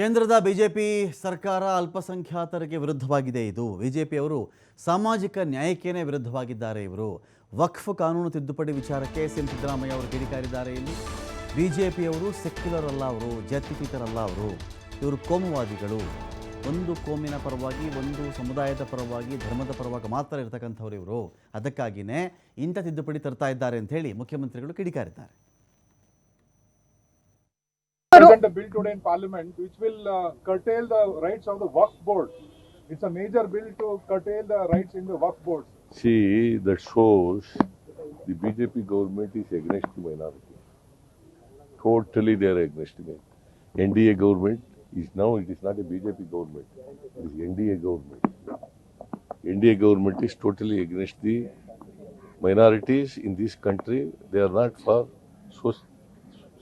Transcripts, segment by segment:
ಕೇಂದ್ರದ ಬಿಜೆಪಿ ಸರ್ಕಾರ ಅಲ್ಪಸಂಖ್ಯಾತರಿಗೆ ವಿರುದ್ಧವಾಗಿದೆ ಇದು. ಬಿಜೆಪಿಯವರು ಸಾಮಾಜಿಕ ನ್ಯಾಯಕ್ಕೇನೆ ವಿರುದ್ಧವಾಗಿದ್ದಾರೆ ಇವರು. ವಕ್ಫ್ ಕಾನೂನು ತಿದ್ದುಪಡಿ ವಿಚಾರಕ್ಕೆ ಎಸ್ ಎಂ ಸಿದ್ದರಾಮಯ್ಯ ಅವರು ಕಿಡಿಕಾರಿದ್ದಾರೆ ಇಲ್ಲಿ. ಬಿಜೆಪಿಯವರು ಸೆಕ್ಯುಲರ್ ಅಲ್ಲ ಅವರು, ಜಾತಿಪೀತರಲ್ಲ ಅವರು. ಇವರು ಕೋಮುವಾದಿಗಳು. ಒಂದು ಕೋಮಿನ ಪರವಾಗಿ, ಒಂದು ಸಮುದಾಯದ ಪರವಾಗಿ, ಧರ್ಮದ ಪರವಾಗಿ ಮಾತ್ರ ಇರತಕ್ಕಂಥವ್ರು ಇವರು. ಅದಕ್ಕಾಗಿಯೇ ಇಂಥ ತಿದ್ದುಪಡಿ ತರ್ತಾ ಇದ್ದಾರೆ ಅಂತ ಹೇಳಿ ಮುಖ್ಯಮಂತ್ರಿಗಳು ಕಿಡಿಕಾರಿದ್ದಾರೆ. Present a bill today in parliament which will uh, curtail the rights of the Waqf board. It's a major bill to curtail the rights in the Waqf board. See, that shows the BJP government is against the minority. Totally they are against me. NDA government is now, it is not a BJP government, it is NDA government. NDA government is totally against the minorities in this country. They are not for so-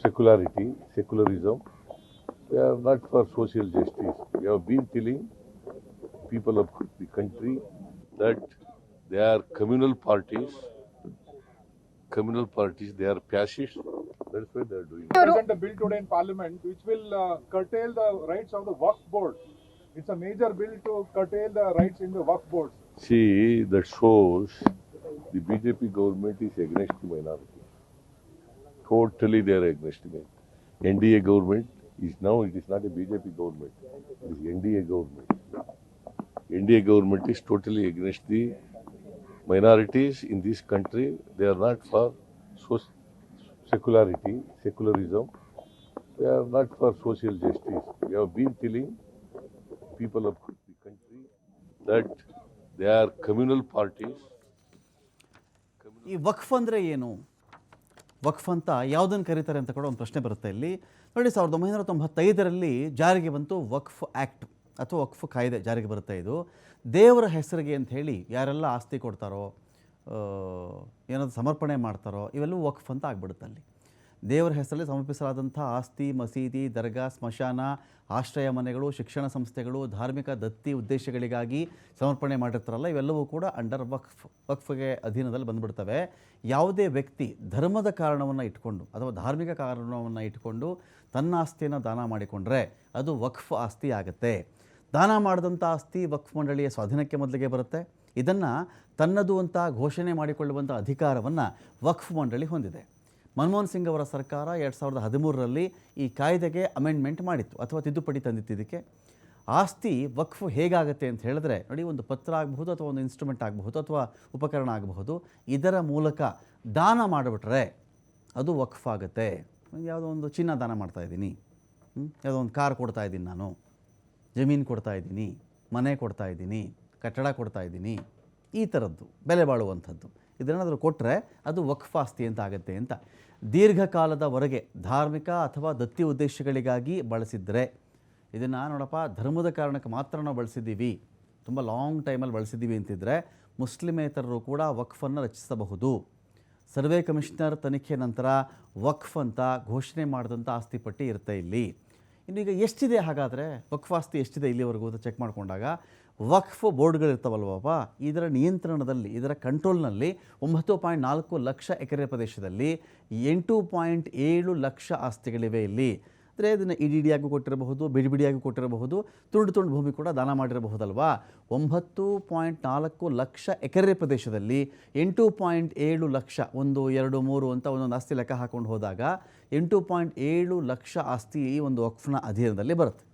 secularity, secularism. They are not for social justice. We have been telling people of the country that they are communal parties. Communal parties, they are fascist. That's why they are doing. it. Present a bill today in parliament which will uh, curtail the rights of the work board. It's a major bill to curtail the rights in the work board. See, that shows the BJP government is against the minority. Totally they are against me. NDA government is now, it is not a BJP government, it is NDA government. NDA government is totally against the minorities in this country. They are not for so- secularity, secularism. They are not for social justice. We have been telling people of the country that they are communal parties. ಈ ವಕ್ಫ್ ಅಂದರೆ ಏನು ವಕ್ಫ್ ಅಂತ ಯಾವುದನ್ನು ಕರೀತಾರೆ ಅಂತ ಕೂಡ ಒಂದು ಪ್ರಶ್ನೆ ಬರುತ್ತೆ ಇಲ್ಲಿ. ನೋಡಿ, ಸಾವಿರದ ಒಂಬೈನೂರ ತೊಂಬತ್ತೈದರಲ್ಲಿ ಜಾರಿಗೆ ಬಂತು ವಕ್ಫ್ ಆ್ಯಕ್ಟ್ ಅಥವಾ ವಕ್ಫ್ ಕಾಯ್ದೆ ಜಾರಿಗೆ ಬರುತ್ತೆ ಇದು. ದೇವರ ಹೆಸರಿಗೆ ಅಂತ ಹೇಳಿ ಯಾರೆಲ್ಲ ಆಸ್ತಿ ಕೊಡ್ತಾರೋ ಏನಾದರೂ ಸಮರ್ಪಣೆ ಮಾಡ್ತಾರೋ, ಇವೆಲ್ಲವೂ ವಕ್ಫ್ ಅಂತ ಆಗ್ಬಿಡುತ್ತೆ ಅಲ್ಲಿ. ದೇವರ ಹೆಸರಲ್ಲಿ ಸಮರ್ಪಿಸಲಾದಂಥ ಆಸ್ತಿ, ಮಸೀದಿ, ದರ್ಗಾ, ಸ್ಮಶಾನ, ಆಶ್ರಯ ಮನೆಗಳು, ಶಿಕ್ಷಣ ಸಂಸ್ಥೆಗಳು, ಧಾರ್ಮಿಕ ದತ್ತಿ ಉದ್ದೇಶಗಳಿಗಾಗಿ ಸಮರ್ಪಣೆ ಮಾಡಿರ್ತಾರಲ್ಲ, ಇವೆಲ್ಲವೂ ಕೂಡ ಅಂಡರ್ ವಕ್ಫ್, ವಕ್ಫ್ಗೆ ಅಧೀನದಲ್ಲಿ ಬಂದುಬಿಡ್ತವೆ. ಯಾವುದೇ ವ್ಯಕ್ತಿ ಧರ್ಮದ ಕಾರಣವನ್ನು ಇಟ್ಕೊಂಡು ಅಥವಾ ಧಾರ್ಮಿಕ ಕಾರಣವನ್ನು ಇಟ್ಕೊಂಡು ತನ್ನ ಆಸ್ತಿಯನ್ನು ದಾನ ಮಾಡಿಕೊಂಡ್ರೆ ಅದು ವಕ್ಫ್ ಆಸ್ತಿ ಆಗುತ್ತೆ. ದಾನ ಮಾಡಿದಂಥ ಆಸ್ತಿ ವಕ್ಫ್ ಮಂಡಳಿಯ ಸ್ವಾಧೀನಕ್ಕೆ ಮೊದಲಿಗೆ ಬರುತ್ತೆ. ಇದನ್ನು ತನ್ನದು ಅಂತ ಘೋಷಣೆ ಮಾಡಿಕೊಳ್ಳುವಂಥ ಅಧಿಕಾರವನ್ನು ವಕ್ಫ್ ಮಂಡಳಿ ಹೊಂದಿದೆ. ಮನಮೋಹನ್ ಸಿಂಗ್ ಅವರ ಸರ್ಕಾರ ಎರಡು ಸಾವಿರದ ಹದಿಮೂರರಲ್ಲಿ ಈ ಕಾಯ್ದೆಗೆ ಅಮೆಂಡ್ಮೆಂಟ್ ಮಾಡಿತ್ತು ಅಥವಾ ತಿದ್ದುಪಡಿ ತಂದಿತ್ತು ಇದಕ್ಕೆ. ಆಸ್ತಿ ವಕ್ಫ್ ಹೇಗಾಗುತ್ತೆ ಅಂತ ಹೇಳಿದ್ರೆ ನೋಡಿ, ಒಂದು ಪತ್ರ ಆಗಬಹುದು ಅಥವಾ ಒಂದು ಇನ್ಸ್ಟ್ರೂಮೆಂಟ್ ಆಗಬಹುದು ಅಥವಾ ಉಪಕರಣ ಆಗಬಹುದು, ಇದರ ಮೂಲಕ ದಾನ ಮಾಡಿಬಿಟ್ರೆ ಅದು ವಕ್ಫ್ ಆಗುತ್ತೆ. ಯಾವುದೋ ಒಂದು ಚಿನ್ನ ದಾನ ಮಾಡ್ತಾ ಇದ್ದೀನಿ? ಯಾವುದೋ ಒಂದು ಕಾರ್ ಕೊಡ್ತಾ ಇದ್ದೀನಿ ನಾನು. ಜಮೀನು ಕೊಡ್ತಾ ಇದ್ದೀನಿ. ಮನೆ ಕೊಡ್ತಾ ಇದ್ದೀನಿ. ಕಟ್ಟಡ ಕೊಡ್ತಾ ಇದ್ದೀನಿ. ಈ ಥರದ್ದು ಬೆಲೆ ಬಾಳುವಂಥದ್ದು. ಇದನ್ನೇನಾದರೂ ಕೊಟ್ಟರೆ ಅದು ವಕ್ಫ್ ಆಸ್ತಿ ಅಂತ ಆಗುತ್ತೆ ಅಂತ. ದೀರ್ಘಕಾಲದವರೆಗೆ ಧಾರ್ಮಿಕ ಅಥವಾ ದತ್ತಿ ಉದ್ದೇಶಗಳಿಗಾಗಿ ಬಳಸಿದರೆ, ಇದನ್ನು ನೋಡಪ್ಪ, ಧರ್ಮದ ಕಾರಣಕ್ಕೆ ಮಾತ್ರ ನಾವು ಬಳಸಿದ್ದೀವಿ, ತುಂಬ ಲಾಂಗ್ ಟೈಮಲ್ಲಿ ಬಳಸಿದ್ದೀವಿ ಅಂತಿದ್ದರೆ ಮುಸ್ಲಿಮೇತರರು ಕೂಡ ವಕ್ಫನ್ನು ರಚಿಸಬಹುದು. ಸರ್ವೆ ಕಮಿಷನರ್ ತನಿಖೆ ನಂತರ ವಕ್ಫ್ ಅಂತ ಘೋಷಣೆ ಮಾಡಿದಂಥ ಆಸ್ತಿ ಪಟ್ಟಿ ಇರುತ್ತೆ ಇಲ್ಲಿ. ಇನ್ನು ಎಷ್ಟಿದೆ ಹಾಗಾದರೆ? ವಕ್ಫ್ ಆಸ್ತಿ ಎಷ್ಟಿದೆ ಇಲ್ಲಿವರೆಗೂ ಅಂತ ಚೆಕ್ ಮಾಡಿಕೊಂಡಾಗ? ವಕ್ಫ್ ಬೋರ್ಡ್ಗಳಿರ್ತಾವಲ್ವಪ್ಪ ಇದರ ನಿಯಂತ್ರಣದಲ್ಲಿ, ಇದರ ಕಂಟ್ರೋಲ್ನಲ್ಲಿ ಒಂಬತ್ತು ಪಾಯಿಂಟ್ ನಾಲ್ಕು ಲಕ್ಷ ಎಕರೆ ಪ್ರದೇಶದಲ್ಲಿ ಎಂಟು ಪಾಯಿಂಟ್ ಏಳು ಲಕ್ಷ ಆಸ್ತಿಗಳಿವೆ ಇಲ್ಲಿ. ಅಂದರೆ ಅದನ್ನು ಇಡಿಡಿಯಾಗೂ ಕೊಟ್ಟಿರಬಹುದು, ಬಿಡಿ ಬಿಡಿಯಾಗೂ ಕೊಟ್ಟಿರಬಹುದು ತುಂಡು ತುಂಡು ಭೂಮಿ ಕೂಡ ದಾನ ಮಾಡಿರಬಹುದಲ್ವಾ? ಒಂಬತ್ತು ಪಾಯಿಂಟ್ ನಾಲ್ಕು ಲಕ್ಷ ಎಕರೆ ಪ್ರದೇಶದಲ್ಲಿ ಎಂಟು ಪಾಯಿಂಟ್ ಏಳು ಲಕ್ಷ, ಒಂದು, ಎರಡು, ಮೂರು ಅಂತ ಒಂದೊಂದು ಆಸ್ತಿ ಲೆಕ್ಕ ಹಾಕೊಂಡು ಹೋದಾಗ ಎಂಟು ಪಾಯಿಂಟ್ ಏಳು ಲಕ್ಷ ಆಸ್ತಿ ಈ ಒಂದು ವಕ್ಫ್ನ ಅಧೀನದಲ್ಲಿ ಬರುತ್ತೆ.